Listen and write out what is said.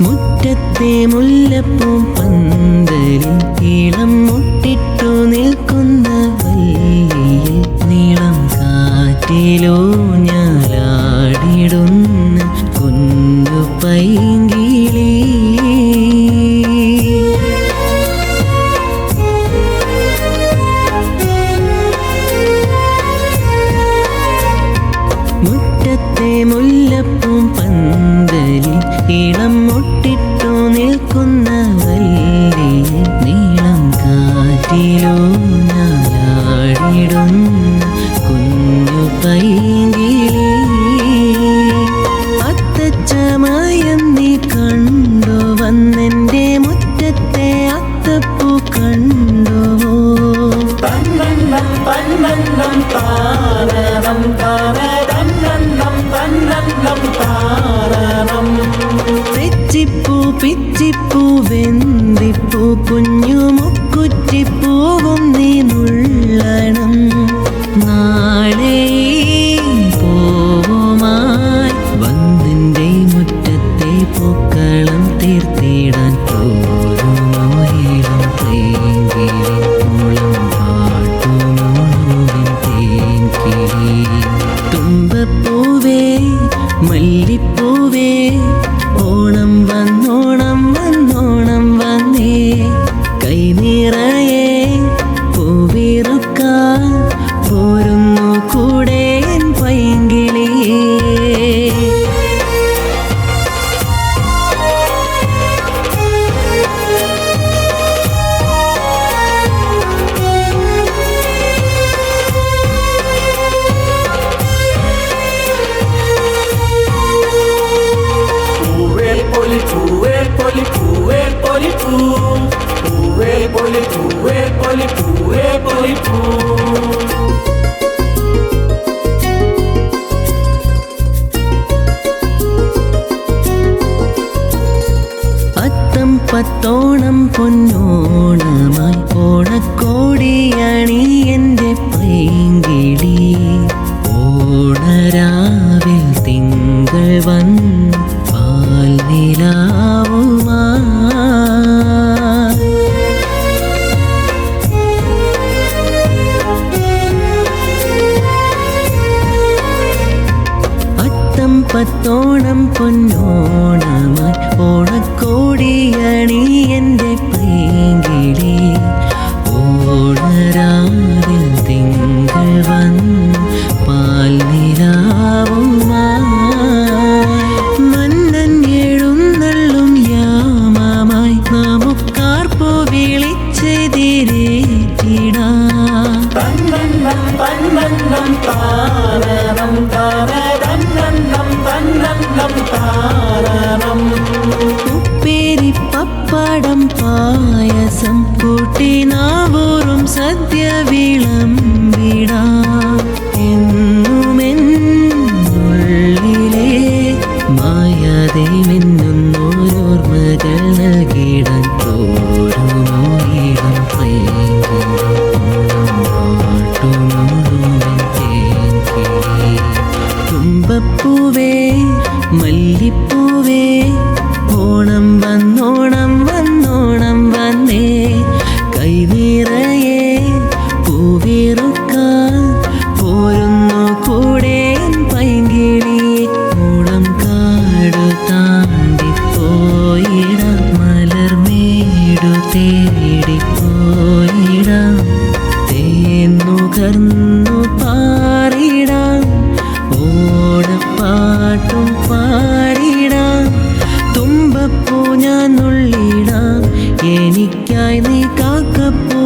മുറ്റത്തെ മുല്ലപ്പൂ പന്തലിൽ ഇളം മുട്ടിട്ടു നിൽക്കുന്ന വല്ലിയിൽ നീളം കാറ്റിലോ ഞാലാടിടുന്ന കുഞ്ഞു പൈങ്കിളി. മുറ്റത്തെ മുല്ല മുക്കുറ്റിപ്പൂവും നീ നുള്ളണം നാളെ പോവുമായി വന്നിന്റെ മുറ്റത്തെ പൂക്കളം തീർത്തിടാൻ പോകും polipo, e polipo. தாரம் தாரணம் உப்பேரி பப்படம் பாயசம். கூட்டினாவோறும் சத்ய விளம் തേടിപ്പോയിടാം തേന്നുകർന്നു പാറിടാം. ഓടപ്പാട്ടും പാടിടാം തുമ്പപ്പൂ ഞാൻ ഉള്ളിടാം. എനിക്കായി നീ കാക്കപ്പൂ